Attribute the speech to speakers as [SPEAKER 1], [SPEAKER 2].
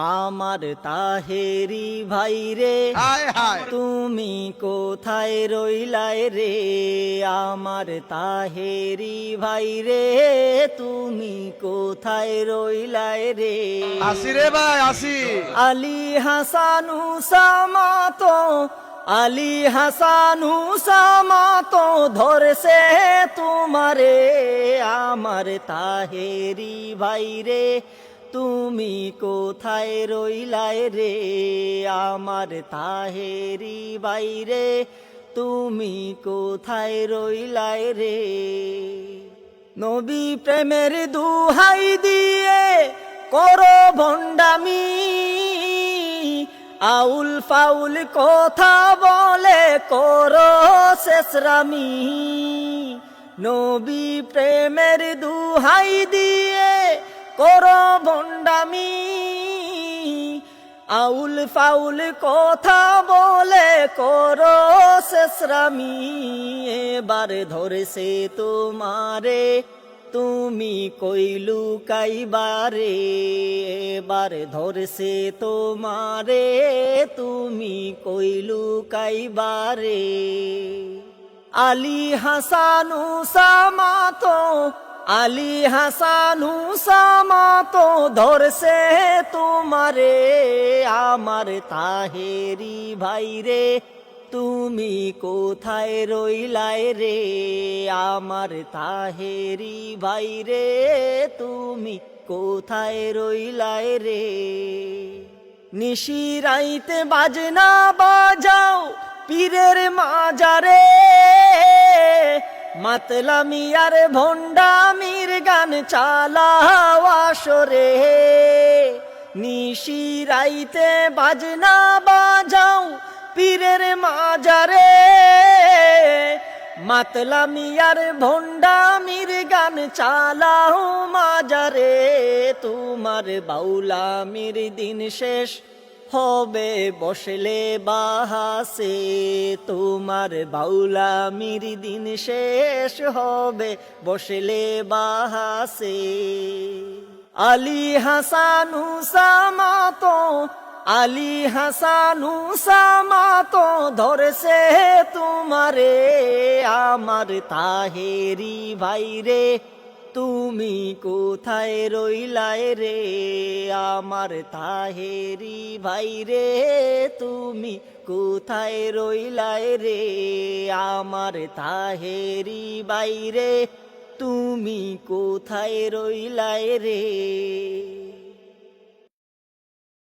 [SPEAKER 1] আমার তাহেরি ভাই রে তুমি কোথায় রইলায় রে? আমার তাহেরি ভাই রে তুমি কোথায় রইলায় রে?
[SPEAKER 2] আসি রে ভাই আসি।
[SPEAKER 1] আলী হাসানু সামাতো আলী হাসানু সামাতো ধরছে তোমারে। আমার তাহেরি ভাই রে তুমি কোথায় রইলায় রে? আমার তাহেরি বাইরে। তুমি কোথায় রইলায় রে? নবী প্রেমের দুহাই দিয়ে করো ভণ্ডামি। আউল ফাউল কথা বলে করো শেষরামি নবী প্রেমের দুহাই দিয়ে করো ভণ্ডামি। আউল ফাউল কথা বলে করো শেষরামি। এবার ধরেছে তোমারে, তুমি কইলু কাইবারে। এবার ধরছে তোমারে, তুমি কইলু কাইবারে। আলী হাসানু সামাতো আলী হাসান হাসানু সামাতো ধরছে তোমারে, আমার তাহেরি ভাই রে, তুমি কোথায় রইলায় রে? আমার তাহেরি ভাই রে, তুমি কোথায় রইলায় রে? নিশিরাইতে বাজনা বাজাও পীরের মাজারে মাতলামিয়ার ভণ্ডামির গান চালাও আসরে। নিশিরাইতে বাজনা বাজাও পীরের মাজারে। মাতলামিয়ার ভণ্ডামির গান চালাও মাজারে। তোমার বাউলামির দিন শেষ হবে, বসলে বাহাসে। তোমার বাউলামির দিন শেষ হবে, বসলে বাহাসে। আলী হাসানু সামাতো আলী হাসানু সামাতো ধরছে তোমারে, আমার তাহেরি ভাই রে তুমি কোথায় রইলাই রে? আমার তাহেরি ভাই রে, তুমি কোথায় রইলাই রে? আমার তাহেরি ভাই রে, তুমি কোথায় রইলাই রে?